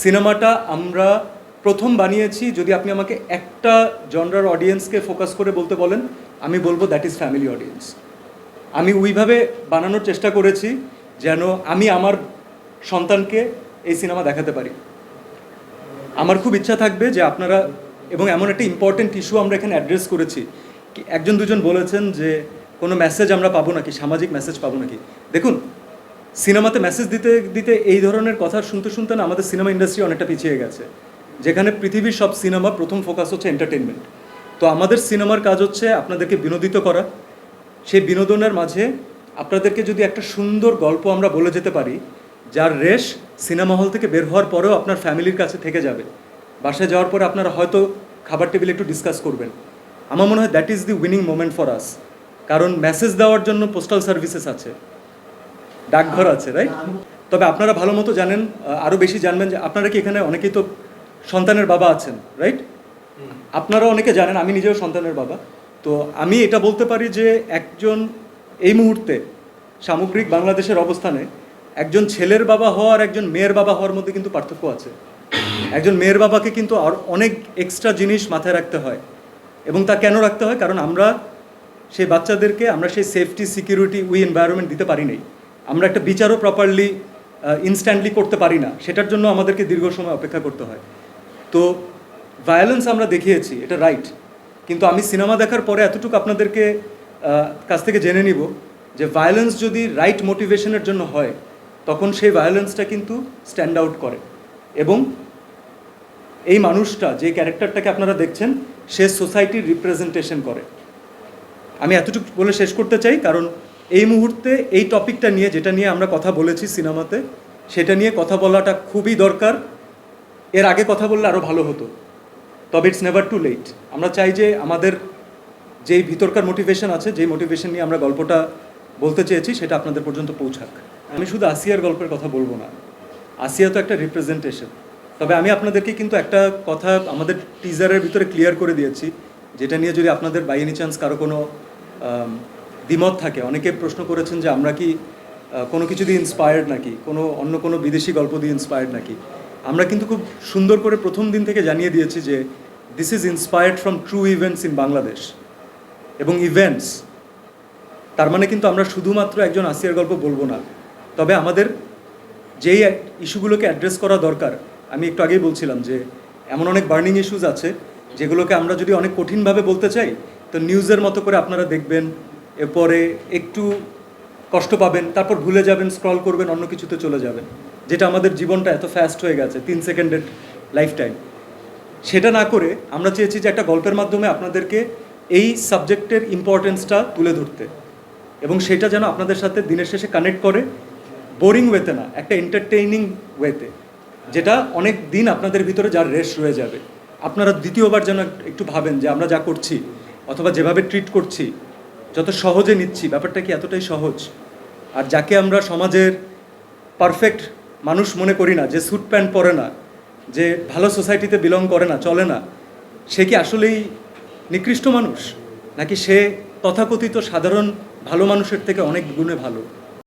সিনেমাটা আমরা প্রথম বানিয়েছি যদি আপনি আমাকে একটা জনরার অডিয়েন্সকে ফোকাস করে বলতে বলেন, আমি বলব দ্যাট ইজ ফ্যামিলি অডিয়েন্স আমি ওইভাবে বানানোর চেষ্টা করেছি যেন আমি আমার সন্তানকে এই সিনেমা দেখাতে পারি। আমার খুব ইচ্ছা থাকবে যে আপনারা, এবং এমন একটা ইম্পর্টেন্ট ইস্যু আমরা এখানে অ্যাড্রেস করেছি। একজন দুজন বলেছেন যে কোনো মেসেজ আমরা পাবো নাকি? সামাজিক মেসেজ পাবো নাকি? দেখুন সিনেমাতে মেসেজ দিতে দিতে এই ধরনের কথা শুনতে শুনতে না আমাদের সিনেমা ইন্ডাস্ট্রি অনেকটা পিছিয়ে গেছে। যেখানে পৃথিবীর সব সিনেমা প্রথম ফোকাস হচ্ছে এন্টারটেনমেন্ট তো আমাদের সিনেমার কাজ হচ্ছে আপনাদেরকে বিনোদিত করা। সেই বিনোদনের মাঝে আপনাদেরকে যদি একটা সুন্দর গল্প আমরা বলে যেতে পারি, যার রেশ সিনেমা হল থেকে বের হওয়ার পরেও আপনার ফ্যামিলির কাছে থেকে যাবে। বাসায় যাওয়ার পরে আপনারা হয়তো খাবার টেবিলে একটু ডিসকাস করবেন। আমার মনে হয় that is the winning moment for us কারণ মেসেজ দেওয়ার জন্য পোস্টাল সার্ভিসেস আছে। ডাকঘর আছে রাইট তবে আপনারা ভালো মতো জানেন আহ, আরও বেশি জানবেন যে আপনারা কি এখানে অনেকেই তো সন্তানের বাবা আছেন রাইট আপনারা অনেকে জানেন আমি নিজেও সন্তানের বাবা। তো আমি এটা বলতে পারি যে একজন এই মুহূর্তে সামগ্রিক বাংলাদেশের অবস্থানে একজন ছেলের বাবা হওয়া আর একজন মেয়ের বাবা হওয়ার মধ্যে কিন্তু পার্থক্য আছে। একজন মেয়ের বাবাকে কিন্তু আর অনেক এক্সট্রা জিনিস মাথায় রাখতে হয়। এবং তা কেন রাখতে হয়? কারণ আমরা সেই বাচ্চাদেরকে আমরা সেই সেফটি সিকিউরিটি উই এনভায়রনমেন্ট দিতে পারি নাই। আমরা একটা বিচারও প্রপারলি ইনস্ট্যান্টলি করতে পারি না। সেটার জন্য আমাদেরকে দীর্ঘ সময় অপেক্ষা করতে হয়। তো ভায়োলেন্স আমরা দেখিয়েছি, এটা রাইট কিন্তু আমি সিনেমা দেখার পরে এতটুকু আপনাদেরকে কাছ থেকে জেনে নিব যে ভায়োলেন্স যদি রাইট মোটিভেশনের জন্য হয়, তখন সেই ভায়োলেন্সটা কিন্তু স্ট্যান্ড আউট করে। এবং এই মানুষটা, যে ক্যারেক্টারটাকে আপনারা দেখছেন, সে সোসাইটির রিপ্রেজেন্টেশন করে। আমি এতটুকু বলে শেষ করতে চাই, কারণ এই মুহূর্তে এই টপিকটা নিয়ে, যেটা নিয়ে আমরা কথা বলেছি সিনেমাতে, সেটা নিয়ে কথা বলাটা খুবই দরকার। এর আগে কথা বললে আরও ভালো হতো। তবে ইটস নেভার টু লেট আমরা চাই যে আমাদের যেই ভিতরকার মোটিভেশন আছে, যেই মোটিভেশন নিয়ে আমরা গল্পটা বলতে চেয়েছি, সেটা আপনাদের পর্যন্ত পৌঁছাক। আমি শুধু আসিয়ার গল্পের কথা বলব না। আসিয়া তো একটা রিপ্রেজেন্টেশন তবে আমি আপনাদেরকে কিন্তু একটা কথা আমাদের টিজারের ভিতরে ক্লিয়ার করে দিয়েছি, যেটা নিয়ে যদি আপনাদের বাই এনি চান্স কারও কোনো দ্বিমত থাকে। অনেকে প্রশ্ন করেছেন যে আমরা কি কোনো কিছু দিয়ে ইন্সপায়ার্ড নাকি? কোনো, অন্য কোনো বিদেশি গল্প দিয়ে ইন্সপায়ার্ড নাকি? আমরা কিন্তু খুব সুন্দর করে প্রথম দিন থেকে জানিয়ে দিয়েছি যে this is inspired from true events in Bangladesh এবং ইভেন্টস তার মানে কিন্তু আমরা শুধুমাত্র একজন আসিয়ার গল্প বলব না। তবে আমাদের যেই ইস্যুগুলোকে অ্যাড্রেস করা দরকার, আমি একটু আগেই বলছিলাম যে এমন অনেক বার্নিং ইস্যুজ আছে যেগুলোকে আমরা যদি অনেক কঠিনভাবে বলতে চাই, তো নিউজের মতো করে আপনারা দেখবেন এরপরে একটু কষ্ট পাবেন, তারপর ভুলে যাবেন স্ক্রল করবেন, অন্য কিছুতে চলে যাবেন। যেটা আমাদের জীবনটা এত ফাস্ট হয়ে গেছে, তিন সেকেন্ডের লাইফ টাইম সেটা না করে আমরা চেয়েছি যে একটা গল্পের মাধ্যমে আপনাদেরকে এই সাবজেক্টের ইম্পর্টেন্সটা তুলে ধরতে। এবং সেটা যেন আপনাদের সাথে দিনের শেষে কানেক্ট করে বোরিং ওয়েতে না, একটা এন্টারটেইনিং ওয়েতে যেটা অনেক দিন আপনাদের ভিতরে যার রেশ রয়ে যাবে। আপনারা দ্বিতীয়বার যেন একটু ভাবেন যে আমরা যা করছি, অথবা যেভাবে ট্রিট করছি যত সহজে নিচ্ছি, ব্যাপারটা কি এতটাই সহজ? আর যাকে আমরা সমাজের পারফেক্ট মানুষ মনে করি না, যে স্যুট প্যান্ট পরে না, যে ভালো সোসাইটিতে বিলং করে না, চলে না, সে কি আসলেই নিকৃষ্ট মানুষ? নাকি সে তথাকথিত সাধারণ ভালো মানুষের থেকে অনেক গুণে ভালো?